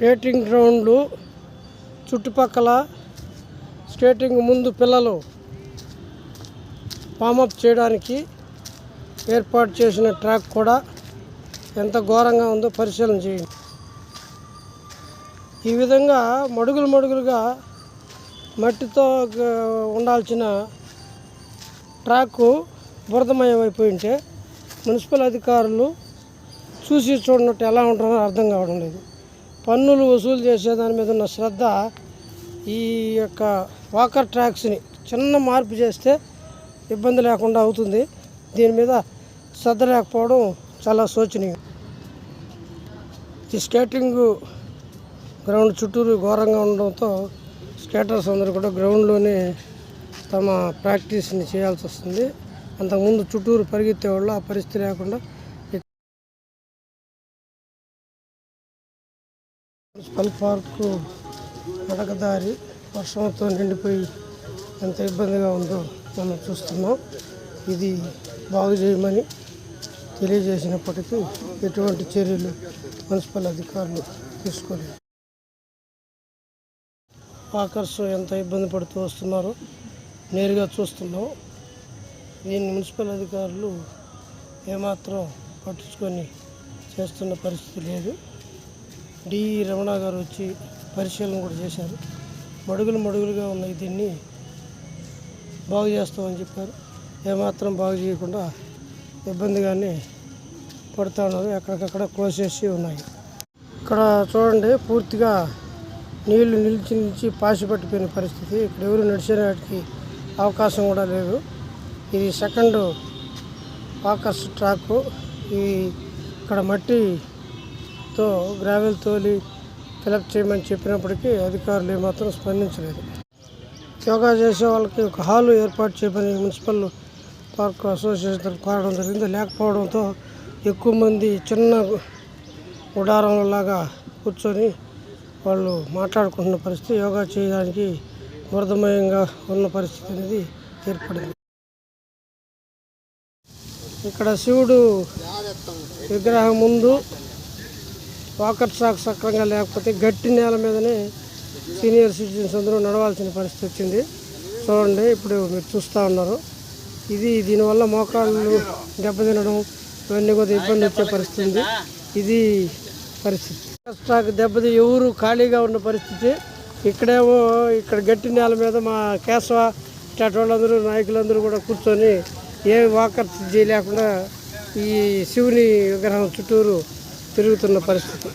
Skating గ్రౌండ్లు చుట్టుపక్కల skating ముందు పిల్లలు వామప్ చేయడానికి ఏర్పాటు చేసిన ట్రాక్ కూడా ఎంత ఘోరంగా ఉందో పరిశీలన చేయండి. ఈ విధంగా మడుగులు మడుగులుగా మట్టితో ఉండాల్సిన ట్రాక్ బురదమయం మున్సిపల్ అధికారులు చూసి చూడనట్టు ఎలా ఉంటుందో అర్థం కావడం లేదు. పన్నులు వసూలు చేసే దాని మీద ఉన్న శ్రద్ధ ఈ యొక్క వాకర్ ట్రాక్స్ని చిన్న మార్పు చేస్తే ఇబ్బంది లేకుండా అవుతుంది. దీని మీద శ్రద్ధ లేకపోవడం చాలా శోచనీయం. ఈ స్కేటింగ్ గ్రౌండ్ చుట్టూరు ఘోరంగా ఉండడంతో స్కేటర్స్ అందరూ కూడా గ్రౌండ్లోనే తమ ప్రాక్టీస్ని చేయాల్సి వస్తుంది. అంతకుముందు చుట్టూరు పరిగెత్తేవాళ్ళు ఆ పరిస్థితి లేకుండా మున్సిపల్ పార్కు నడకదారి వర్షంతో నిండిపోయి ఎంత ఇబ్బందిగా ఉందో మనం చూస్తున్నాం. ఇది బాగు చేయమని తెలియజేసినప్పటికీ ఎటువంటి చర్యలు మున్సిపల్ అధికారులు తీసుకోలేదు. వాకర్స్ ఎంత ఇబ్బంది పడుతూ వస్తున్నారో నేరుగా చూస్తున్నాం. దీన్ని మున్సిపల్ అధికారులు ఏమాత్రం పట్టించుకొని చేస్తున్న పరిస్థితి లేదు. డి రమణ గారు వచ్చి పరిశీలన కూడా చేశారు. మడుగులు మడుగులుగా ఉన్నాయి దీన్ని బాగు చేస్తామని చెప్పారు. ఏమాత్రం బాగు చేయకుండా ఇబ్బందిగానే పడుతూ ఉన్నారు. ఎక్కడికక్కడ కోసేసి ఉన్నాయి. ఇక్కడ చూడండి పూర్తిగా నీళ్ళు నిలిచి నిలిచి పాసి పట్టిపోయిన పరిస్థితి. ఇక్కడ ఎవరు నడిచేవాటికి అవకాశం కూడా లేదు. ఇది సెకండ్ వాకర్స్ ట్రాక్. ఈ ఇక్కడ మట్టి తో గ్రావెల్ తోలి ఫిలప్ చేయమని చెప్పినప్పటికీ అధికారులు ఏమాత్రం స్పందించలేదు. యోగా చేసే వాళ్ళకి ఒక హాలు ఏర్పాటు చేయమని మున్సిపల్ పార్క్ అసోసియేషన్ తరఫున కోరడం జరిగింది. లేకపోవడంతో ఎక్కువ మంది చిన్న లాగా కూర్చొని వాళ్ళు మాట్లాడుకుంటున్న పరిస్థితి యోగా చేయడానికి వృధమయంగా ఉన్న పరిస్థితి అనేది ఏర్పడింది. ఇక్కడ శివుడు విగ్రహం ముందు వాకర్ ట్రాక్ సక్రంగా లేకపోతే గట్టి నేల మీదనే సీనియర్ సిటిజన్స్ అందరూ నడవాల్సిన పరిస్థితి వచ్చింది. చూడండి ఇప్పుడు మీరు చూస్తూ ఉన్నారు. ఇది దీనివల్ల మోకాళ్ళు దెబ్బతినడం ఇవన్నీ కొద్దిగా ఇబ్బంది వచ్చే పరిస్థితి ఉంది. ఇది పరిస్థితి. స్టాక్ దెబ్బతి ఎవరు ఖాళీగా ఉన్న పరిస్థితి. ఇక్కడేమో ఇక్కడ గట్టి నేల మీద మా కేశవ ఇట్లాంటి వాళ్ళందరూ నాయకులందరూ కూడా కూర్చొని ఏ వాకర్ చేయలేకుండా ఈ శివుని విగ్రహం చుట్టూరు తిరుగుతున్న పరిస్థితి.